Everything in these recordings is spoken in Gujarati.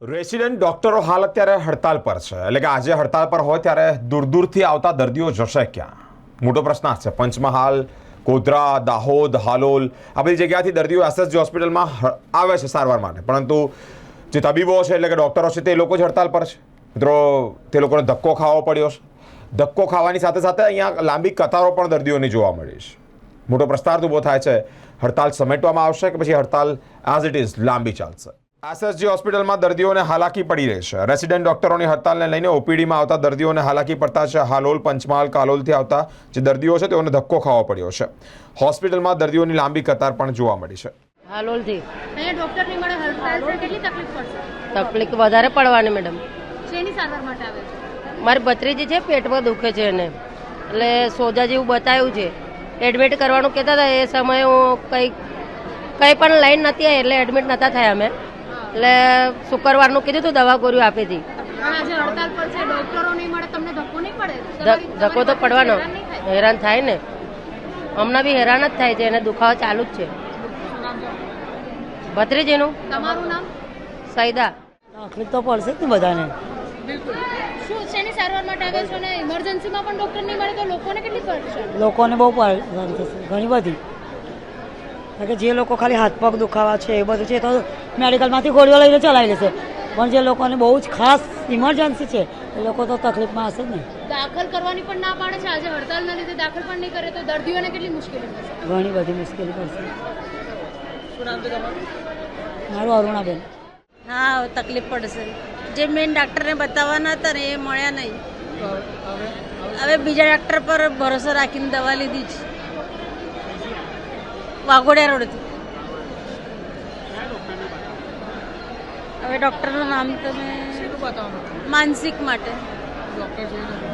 રેસિડેન્ટ ડોક્ટરો હાલ અત્યારે હડતાલ પર છે. એટલે કે આજે હડતાલ પર હોય ત્યારે દૂર દૂરથી આવતા દર્દીઓ જશે ક્યાં? મોટો પ્રશ્ન છે. પંચમહાલ, ગોધરા, દાહોદ, હાલોલ, આ બધી જગ્યાથી દર્દીઓ એસએસજી હોસ્પિટલમાં આવે છે સારવાર માટે. પરંતુ જે તબીબો છે એટલે કે ડૉક્ટરો છે તે લોકો જ હડતાલ પર છે. મિત્રો, તે લોકોને ધક્કો ખાવો પડ્યો છે. ધક્કો ખાવાની સાથે સાથે અહીંયા લાંબી કતારો પણ દર્દીઓની જોવા મળી છે. મોટો પ્રસ્તાર ઊભો થાય છે. હડતાલ સમેટવામાં આવશે કે પછી હડતાલ એઝ ઇટ ઇઝ લાંબી ચાલશે? એસએસજી હોસ્પિટલમાં દર્દીઓને હાલાકી પડી રહી છે. રેસિડેન્ટ ડોક્ટરોની હડતાલને લઈને ઓપીડીમાં આવતા દર્દીઓને હાલાકી પડતા છે. હાલોલ પંચમહાલ કાલોલથી આવતા જે દર્દીઓ છે તેઓને ધક્કો ખાવો પડ્યો છે. હોસ્પિટલમાં દર્દીઓની લાંબી કતાર પણ જોવા મળી છે. હાલોલથી. તકલીફ વધારે પડવાની મેડમ. શેની સારવાર માટે આવે છે? મારી ભત્રીજી છે પેટમાં દુખે છે એને. એટલે સોજા જેવું બતાવ્યું છે. એડમિટ કરવાનું કહેતા હતા. એ સમયે હું કંઈ કંઈ પણ લાઈન નથી આવી એટલે એડમિટ નહોતા થયા અમે. એટલે શુક્રવારનું કીધું હતું દવા ગોળીઓ આપી હતી હવે આજે હડતાલ પર છે ડોક્ટરો નહીં મળે તમને ધક્કો તો પડવાનો. હેરાન થાય? ને. હમણાં બી હેરાન જ થાય છે એને દુખાવો ચાલુ જ છે. ભત્રીજીનું? તમારું નામ? સૈદા. તકલીફ તો પડશે જ ને બધાને. શું શેની સારવાર માટે આવે છો અને ઇમરજન્સીમાં પણ ડોક્ટર નહીં મળે તો લોકોને કેટલી પરેશાન લોકોને બહુ પરેશાન થશે ઘણી બધી. કારણ કે જે લોકો ખાલી હાથ પગ દુખાવા છે એ બધું છે તો મેડિકલમાંથી ગોળીઓ લઈને ચલાવી લેશે. પણ જે લોકોને બહુ જ ખાસ ઇમરજન્સી છે એ લોકો તો તકલીફમાં હશે જ ને. દાખલ કરવાની પણ ના પાડે છે. આજે હડતાલના લીધે દાખલ પણ નહીં કરે તો દર્દીઓને કેટલી મુશ્કેલી થશે ઘણી બધી મુશ્કેલી પડશે. મારું અરુણાબેન. હા તકલીફ પડશે. જે મેઇન ડાક્ટરને બતાવવાના હતા ને એ મળ્યા નહીં. હવે? બીજા ડાક્ટર પર ભરોસો રાખીને દવા લીધી છે. વાઘોડિયા રોડથી. હવે ડૉક્ટરનું નામ તમે માનસિક માટે.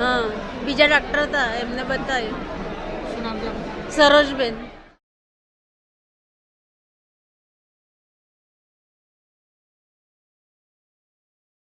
હા બીજા ડૉક્ટર હતા એમને બતાવ્યું. સરોજબેન.